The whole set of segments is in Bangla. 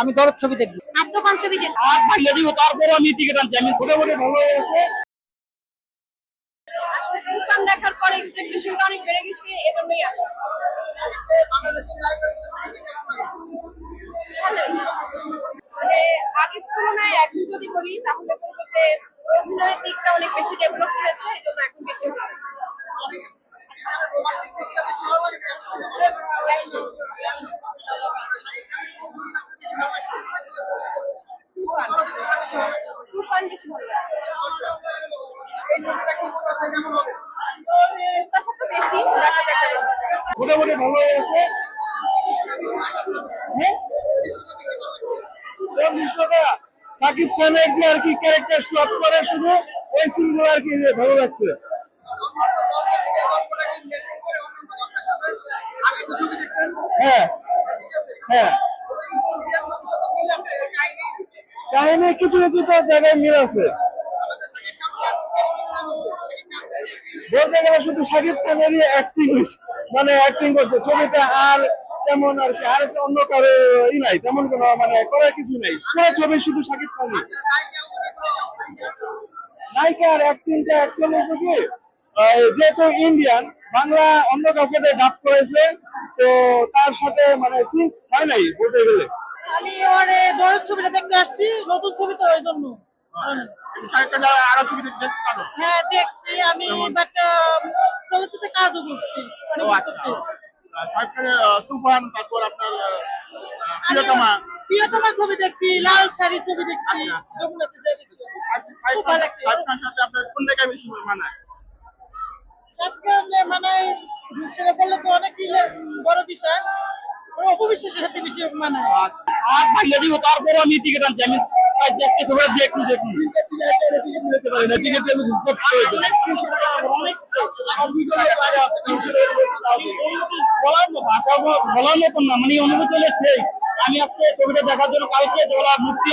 আমি দরদ ছবি দেখব। তারপরে আমি টিকিট আনছি। আমি মোটামুটি ভালো হয়ে আছে দেখার পরে এক্সপেকটেশনটা অনেক বেড়ে গেছে এজন্যই আসা। মানে আগের তুলনায় এখন যদি বলি তাহলে বলব যে অভিনয়ের দিকটা অনেক বেশি ডেভেলপ হয়েছে এই জন্য এখন বেশি ভালো। তুফান তুফান বেশি ভালো। মোটামুটি আছে হ্যাঁ সাকিব খানের যে আর কি ক্যারেক্টার শট করে শুধু ওই সিনগুলো আর কি ভালো লাগছে। হ্যাঁ হ্যাঁ। কাহিনী কিছু কিছু তো জায়গায় মিল আছে। বলতে গেলে শুধু শাকিব খানেরই অ্যাক্টিং মানে অ্যাক্টিং করছে, ছবিতে আর তেমন আর কি, আর অন্য কারও ই নাই, তেমন কোনো মানে করার কিছু নাই। পুরো ছবি শুধু শাকিব খানই। নায়িকার অ্যাক্টিংটা অ্যাকচুয়ালি হচ্ছে কি যেহেতু ইন্ডিয়ান বাংলা অন্য কাউকে ডাব করেছে তো তার সাথে মানে সিঙ্ক হয় নাই বলতে গেলে। আমি ওরে ছবিটা দেখতে আসছি নতুন ছবি তো ওই জন্য। আরও ছবি দেখতে হ্যাঁ দেখছি। আমি বাট চলচ্চিত্রে কাজও করছি আচ্ছা। তুফান তারপর আপনার প্রিয়তমা। ছবি দেখছি লাল শাড়ি ছবি দেখছি আচ্ছা। যমুনাতে দেখছি খুব ভালো লাগছে। আপনার কোন জায়গায় বেশি মানায়? মানে বললে তো অনেক বড় বিষয়। মানে। আর তারপরে আমি টিকিট আমি বলার মতন না মানে এই অনুভূতি হলে সেই। আমি আজকে ছবিটা দেখার জন্য কালকে ওরা মুক্তি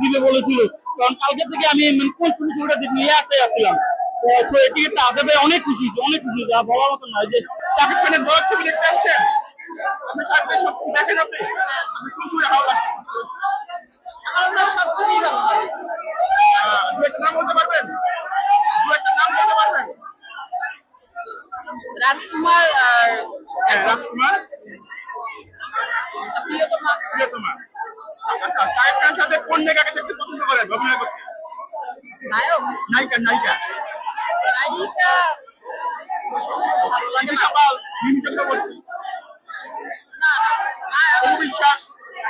দিবে বলেছিল। কারণ কালকে থেকে আমি মানে কোন ছবি ছবিটা নিয়ে আসে আসছিলাম। অনেক খুশি অনেক খুশি। বলার মতন নয় যে শাকিব খানের ছবি দেখতে আসছেন। আমি থাকবে সব দেখেন আপনি। আমি বলতে পারবেন? রাজকুমার আর হ্যাঁ রাজকুমার প্রিয়তমা প্রিয়তমা আচ্ছা শাকিব খানের সাথে কোন জায়গাকে দেখতে পছন্দ করেন অভিনয় করতে নায়ক নায়িকা নায়িকা নায়িকা ভালো লাগে না দীপিকা পাল মিমি চক্রবর্তী না নায়ক অপু বিশ্বাস একটু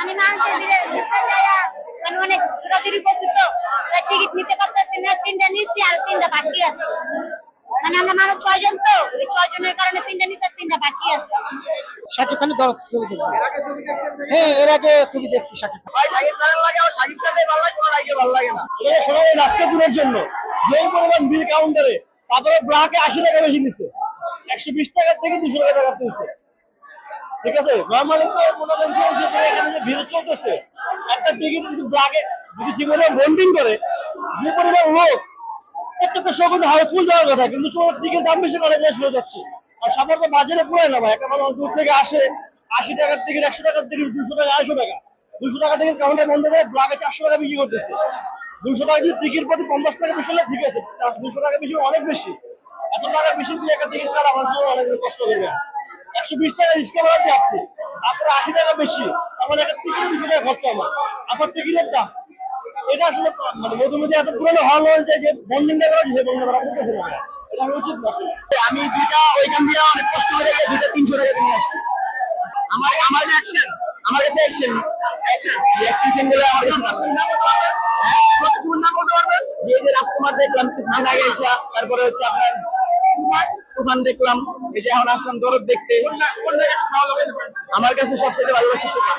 মানে মানুষের ভিড়ে দিতে যায় মানে অনেক জোরাজুরি করছে তো টিকিট নিতে পারতেছি না তিনটা নিচ্ছি আর তিনটা বাকি আছে। মানে আমরা মানুষ ছয়জন তো ওই ছয়জনের কারণে তিনটা নিচ্ছি আর তিনটা বাকি আছে। শাকিব খানের দরদ ছবি দেখব হ্যাঁ এর আগে ছবি দেখছি শাকিব খান। শাকিব খানের লাগে আমার শাকিব খানের ভালো লাগে কোনো নায়িকা ভালো লাগে না। এটা সবাই রাস্তা দূরের জন্য। যে পরিমাণ বিল কাউন্টারে তারপরে গ্রাহকে আশি টাকা বেশি নিচ্ছে একশো বিশ টাকার থেকে দুশো টাকা টাকা তুলছে ঠিক আছে? নর্মালি তো মনে করেন ভিড় চলতেছে। একটা টিকিট কিন্তু গ্রাহকে যদি সে বন্ডিং করে। যে পরিমাণ লোক প্রত্যেকটা শো কিন্তু হাউসফুল যাওয়ার কথা, কিন্তু সময় টিকিট দাম বেশি করে বেশ হয়ে যাচ্ছে। আর সবার তো বাজারে পুরাই না ভাই, একটা মানুষ দূর থেকে আসে, আশি টাকার টিকিট একশো টাকার টিকিট দুশো টাকা, আড়াইশো টাকা। দুশো টাকা টিকিট কাউন্টার বন্ধ করে ব্লাগে চারশো টাকা বিক্রি করতেছে। দুশো টাকা যদি টিকিট প্রতি পঞ্চাশ টাকা বেশি হলে ঠিক আছে দুশো টাকা বেশি অনেক বেশি। এত টাকা বেশি দিয়ে একটা টিকিট কাটা জন্য অনেক কষ্ট করবে। একশো বিশ টাকা রিক্সা ভাড়া আসছে, তারপরে আশি টাকা বেশি। তারপরে একটা টিকিট দুশো টাকা খরচা আমার। আপনার টিকিটের দাম? এটা আসলে মানে মধুমতি এত পুরনো হল যে বন্ডিংটা করা করতেছে না। এটা উচিত না। আমি দুইটা ওইখান দিয়ে অনেক কষ্ট করে দুইটা তিনশো টাকা আসছি। আমার আমার অ্যাকশন আমার কাছে অ্যাকশন অ্যাকশন আমার হ্যাঁ, বলতে পারবেন? যে রাজকুমার দেখলাম তারপরে হচ্ছে আপনার দেখলাম যে এখন আসলাম দরদ দেখতে। আমার কাছে সবচেয়ে তুফান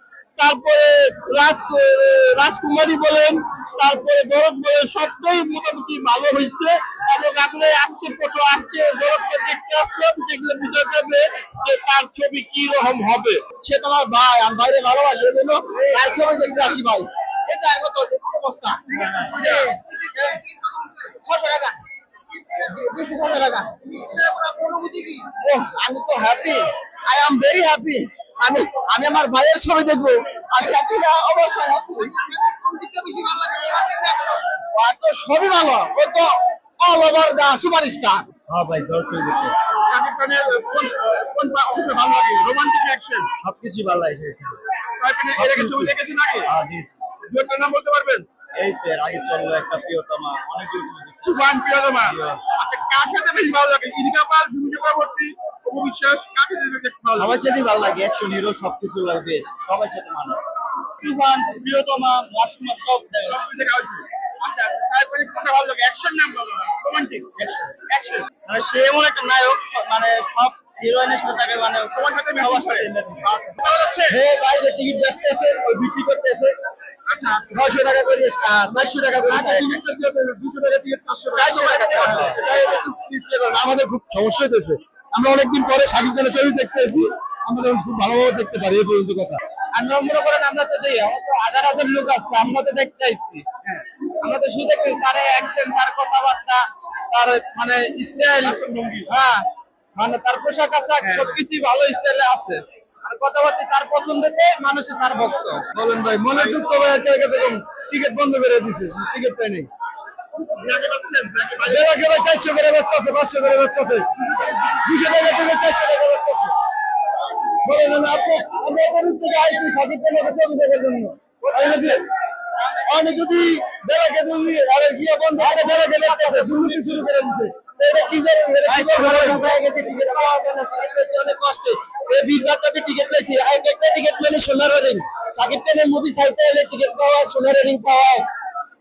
তারপরে রাজ রাজকুমারী বলেন তারপরে দরদ বলেন সবটাই মোটামুটি ভালো হয়েছে। এবং আপনি আজকে ফটো আজকে দরদকে দেখতে আসলাম দেখলে বোঝা যাবে যে তার ছবি কি রকম হবে। সে তোমার ভাই আমি বাইরে ভালোবাসি এই জন্য তার ছবি দেখতে আসি ভাই। এটা কত অবস্থা। ছশো টাকা অনুভূতি কি আমি তো happy I am very happy আমি আমি আমার ভাইয়ের ছবি দেখব। আমি তো সবই ভালো ও তো all over the super star হ্যাঁ ভাই দশ ছবি দেখতে। শাকিব খানের কোন কোন অংশে ভালো লাগে? রোমান্টিক অ্যাকশন সবকিছু ভালো লাগে খানের এর আগে ছবি দেখেছেন নাকি? হ্যাঁ জি। দুটোর নাম বলতে পারবেন? এই তো আগে চলল একটা প্রিয়তমা। অনেকগুলো ছবি দেখছি। তুফান প্রিয়তমা। আচ্ছা কার সাথে বেশি ভালো লাগে? ইদিকা পাল বিভূতি চক্রবর্তী লাগে সবার সাথেই ভালো লাগে অ্যাকশন হিরো সবকিছু লাগবে সবার সাথে মানো তুফান প্রিয়তমা রাজকুমার সব আচ্ছা কোনটা ভালো লাগে? অ্যাকশন না রোমান্টিক অ্যাকশন অ্যাকশন মানে সে এমন একটা নায়ক মানে সব হিরোইনের সাথে তাকে মানে সবার সাথে সবার হে বাইরে টিকিট বেচতেছে বিক্রি করতেছে। আচ্ছা। ছয়শো টাকা করে চারশো টাকা করে দুশো টাকা টাকা। আমাদের খুব সমস্যা হইতেছে। আমরা অনেকদিন পরে শাকিব খানের ছবি দেখতে এসেছি। আমরা খুব ভালোভাবে দেখতে পারি এই পর্যন্ত কথা। আর মনে করেন আমরা তো আমার তো হাজার হাজার লোক আসছে আমরা তো দেখতে আসছি। আমরা তো শুধু দেখতে তার অ্যাকশন তার কথাবার্তা তার মানে স্টাইল হ্যাঁ মানে তার পোশাক আশাক সবকিছুই ভালো স্টাইলে আছে। আর কথাবার্তা তার পছন্দতে মানুষের তার ভক্ত। বলেন ভাই মনে দুঃখ ভাই কাছে টিকিট বন্ধ করে দিছে? টিকিট পাই নাই বেলাকে ভাই চারশো করে ব্যস্ত আছে পাঁচশো করে ব্যস্ত আছে। দুশো টাকা থেকে চারশো টাকা ব্যস্ত আছে। বলেন না আপনি আমরা এখান থেকে আইছি সাকিব খানের ছবি দেখার জন্য। অনেক যদি বেলাকে যদি আরে গিয়ে বন্ধ করে বেলাকে দেখতে আছে দুর্নীতি শুরু করে দিচ্ছে তো এটা কি করে এটা কি করে গেছে টিকিট পাওয়া যায় না টিকিট পেয়েছি অনেক কষ্টে। এই বিগবারটাতে টিকিট পেয়েছি। আর একটা টিকিট মানে সোনার রিং সাকিব খানের মুভি সাইতে এলে টিকিট পাওয়া সোনার রিং পাওয়া।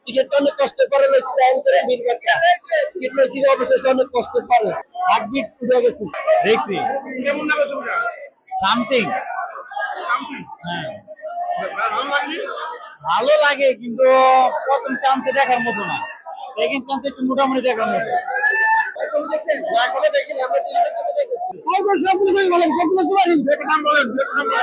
টিকিটটা অনেক করে রয়েছে টাইম করে বিগবারটা টিকিট পেয়েছি অবশেষে অনেক কষ্ট করে। হার্টবিট উঠে গেছে। দেখছি। কেমন লাগে তোমরা? সামথিং হ্যাঁ। ভালো লাগে? কিন্তু প্রথম চান্সে দেখার মতো না। সেকেন্ড চান্সে একটু মোটামুটি দেখার মতো। না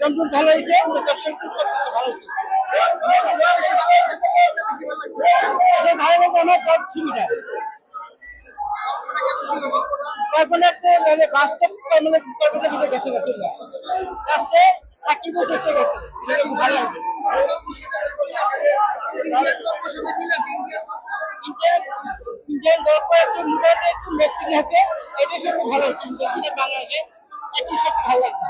জনপুর ভালো হয়েছে ভালো হয়েছে। লাগছে ছবিটা মানে মানে গেছে ভালো লাগছে একটু আছে এটাই ভালো বাংলাকে একটু সবচেয়ে ভালো লাগছে।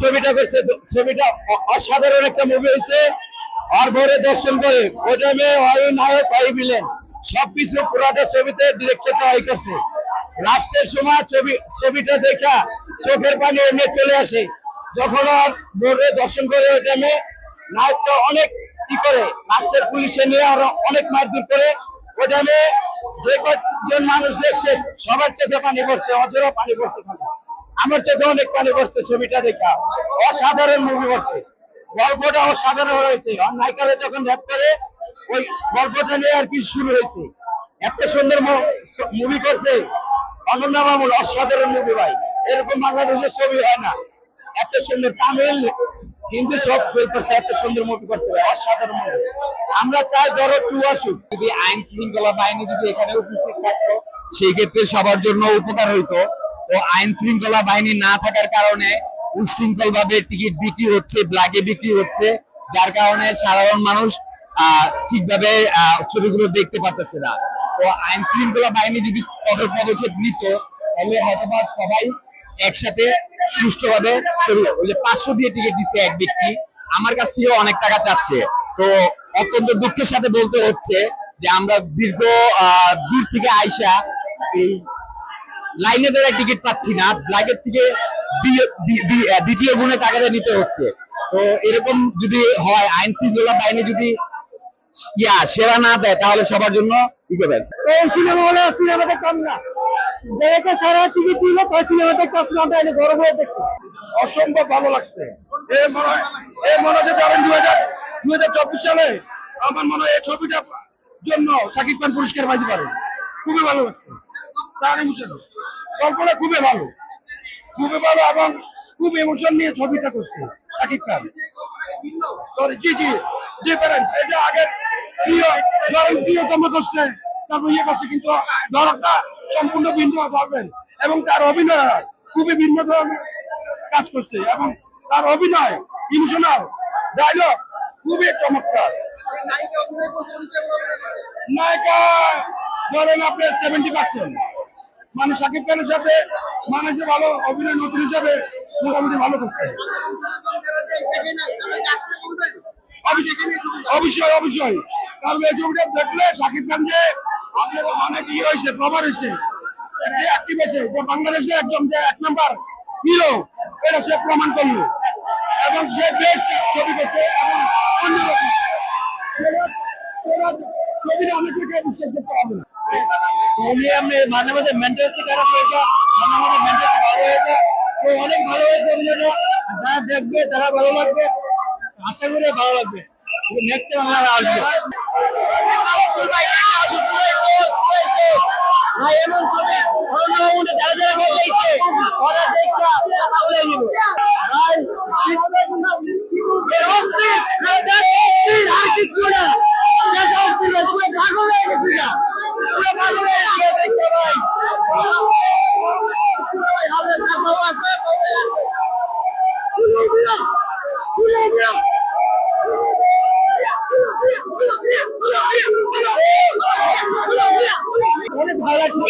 ছবিটা করছে, ছবিটা অসাধারণ একটা মুভি হয়েছে। আর ভরে দর্শন করে ওটা সবকিছু পুরাটা ছবিতে ডিরেক্টরটা করছে। লাস্টের সময় ছবি, ছবিটা দেখা চোখের পানি এমনি চলে আসে। যখন আর ভোরে দর্শন করে ওইটা মেয়ে নায়কটা অনেক কি করে লাস্টের পুলিশে নিয়ে আরও অনেক মারধর করে। ওইটা মেয়ে যে কজন মানুষ দেখছে, সবার চোখে পানি পড়ছে অজরও পানি পড়ছে। আমার চোখে অনেক পানি পড়ছে ছবিটা দেখা অসাধারণ মুভি করছে গল্পটা অসাধারণ হয়েছে। নায়িকারা যখন র্যাপ করে ওই গল্পটা নিয়ে আর কি শুরু হয়েছে। এত সুন্দর মুভি করছে। অনন্য মামুল অসাধারণ মুভি ভাই। এরকম বাংলাদেশের ছবি হয় না। এত সুন্দর তামিল কিন্তু সব ফেল করছে এত সুন্দর মুভি করছে ভাই, অসাধারণ মুভি আমরা চাই ধরো টু আসুক। যদি আইন শৃঙ্খলা বাহিনী যদি এখানে উপস্থিত থাকতো সেই ক্ষেত্রে সবার জন্য উপকার হইতো। তো আইন শৃঙ্খলা বাহিনী না থাকার কারণে উশৃঙ্খল ভাবে টিকিট বিক্রি হচ্ছে ব্ল্যাকে বিক্রি হচ্ছে, যার কারণে সাধারণ মানুষ ঠিকভাবে ছবিগুলো দেখতে পারতেছে না। তো আইন শৃঙ্খলা বাহিনী যদি কঠোর পদক্ষেপ নিত, তাহলে হয়তোবা সবাই একসাথে সুষ্ঠুভাবে ছবি, ওই যে পাঁচশো দিয়ে টিকিট দিচ্ছে এক ব্যক্তি, আমার কাছ থেকে অনেক টাকা চাচ্ছে। তো অত্যন্ত দুঃখের সাথে বলতে হচ্ছে যে আমরা দীর্ঘ দূর থেকে আইসা এই লাইনে ধরে টিকিট পাচ্ছি না ব্ল্যাকের থেকে দ্বিতীয় গুণে টাকাটা নিতে হচ্ছে। তো এরকম যদি হয় আইন শৃঙ্খলা বাহিনী যদি ইয়া সেরা না দেয় তাহলে সবার জন্য কি করবেন? এই সিনেমা হলে সিনেমাতে কম না। যেটাকে সারা টিকিট দিল তাই সিনেমাতে কম না তাইলে গরম হয়ে দেখতে। অসম্ভব ভালো লাগছে। এই মনে হয় এই মনে হচ্ছে ধরেন দুই হাজার দুই হাজার চব্বিশ সালে আমার মনে হয় এই ছবিটা জন্য খান পুরস্কার পাইতে পারে। খুবই ভালো লাগছে। তার গল্পটা খুবই ভালো। খুবই ভালো এবং খুব ইমোশন নিয়ে ছবিটা করছে শাকিব খান। সরি জি জি ডিফারেন্স এই যে আগের প্রিয় ধরেন প্রিয়তম করছে তারপর ইয়ে করছে কিন্তু ধরনটা সম্পূর্ণ ভিন্ন পাবেন এবং তার অভিনয় খুবই ভিন্ন ধরনের কাজ করছে। এবং তার অভিনয় ইমোশনাল ডায়লগ খুবই চমৎকার। নায়িকা ধরেন আপনি সেভেন্টি পার্সেন্ট মানে শাকিব খানের সাথে মানুষে ভালো অভিনয় নতুন হিসাবে মোটামুটি ভালো করছে। অবশ্যই অবশ্যই। কারণ এই ছবিটা দেখলে শাকিব খান যে আপনার অনেক ইয়ে হয়েছে প্রভার হয়েছে। বাংলাদেশের একজন যে এক নম্বর হিরো এটা সে প্রমাণ করল। এবং সে বেস্ট ছবি করছে এবং অন্যরকম ছবিটা অনেক লোকে বিশ্বাস করতে পারবে না। মাঝে মাঝে মেন্টালিটি খারাপ হয়েছে, মাঝে মাঝে ভালো হয়েছে। তো অনেক ভালো হয়েছে যারা দেখবে, তারা ভালো লাগবে। আশা করি ভালো লাগবে। নেক্সট টাইম আমরা আর কিছু না। না পুরো পাগল হয়ে গেছে দেখতে ভাই ভাই হাজার টাকা আছে পুরো পুরো পুরো পুরো অনেক ভালো লাগছে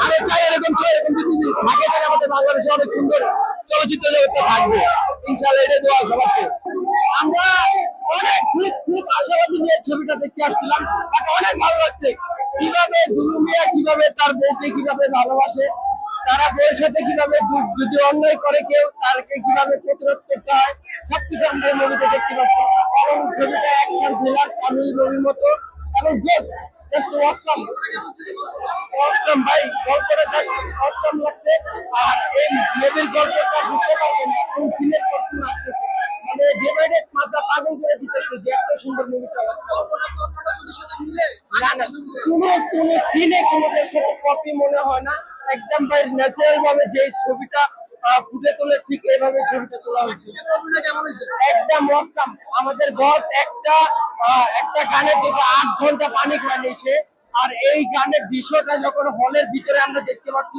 আমি চাই এরকম ছবি এরকম যদি থাকে তাহলে আমাদের বাংলাদেশে অনেক সুন্দর চলচ্চিত্র জগৎটা থাকবে ইনশাআল্লাহ এটা দোয়া সবাইকে আমরা অনেক খুব খুব আশাবাদী নিয়ে ছবিটা দেখতে আসছিলাম তাকে অনেক ভালো লাগছে কীভাবে দুলু মিয়া কীভাবে তার বউকে কীভাবে ভালোবাসে, তারা বউয়ের সাথে কীভাবে যদি অন্যায় করে কেউ, তারকে কীভাবে প্রতিরোধ করতে হয়, সবকিছু আমরা এই মুভিতে দেখতে পাচ্ছি। এবং ছবিটা অ্যাকশন থ্রিলার তামিল মুভির মতো। এবং জাস্ট আর এই মুভির গল্পটা বুঝতে পারবেন কোন সিনের কখন আসতেছে মানে দিতেছে, যে সুন্দর মুভিটা কোনো মনে হয় না। একদম ভাই ন্যাচারাল ভাবে যে ছবিটা ফুটে তোলে, ঠিক এইভাবে ছবিটা তোলা হয়েছে। আমাদের বস একটা একটা গানের থেকে আট ঘণ্টা পানি নিয়েছে আর এই গানের দৃশ্যটা যখন হলের ভিতরে আমরা দেখতে পাচ্ছি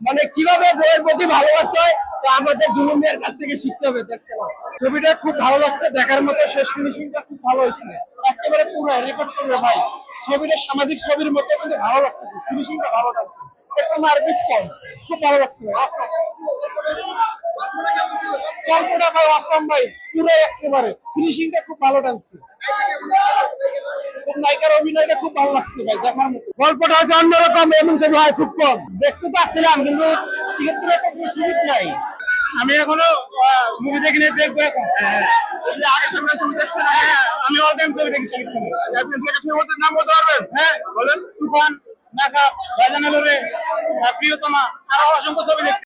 মানে কীভাবে বইয়ের প্রতি ভালোবাসতে হয়, তো আমাদের দুলুমিয়ার কাছ থেকে শিখতে হবে দেখছেন ছবিটা খুব ভালো লাগছে, দেখার মতো শেষ ফিনিশিংটা খুব ভালো হয়েছিল একেবারে পুরো রেকর্ড করবে ভাই। ছবিটা সামাজিক ছবির মধ্যে কিন্তু ভালো লাগছে ফিনিশিংটা ভালো লাগছে। একটু মারপিট কম খুব ভালো লাগছে। ভাই পুরো একেবারে। ফিনিশিংটা খুব ভালো টানছে খুব নায়িকার অভিনয়টা খুব ভালো লাগছে ভাই দেখার মতো। গল্পটা হচ্ছে অন্যরকম এমন ছবি হয় খুব কম। দেখতে তো আসছিলাম কিন্তু টিকিট তো কোনো সুযোগ নাই। আমি এখনও মুভি দেখিনি দেখব এখন। ছবি দেখছেন? হ্যাঁ আমি অল টাইম ছবি দেখি আপনি দেখেছেন ওদের নাম বলতে পারবেন হ্যাঁ? বলেন। তুফান নাকা ভাইজান প্রিয়তমা আরও অসংখ্য ছবি দেখছি।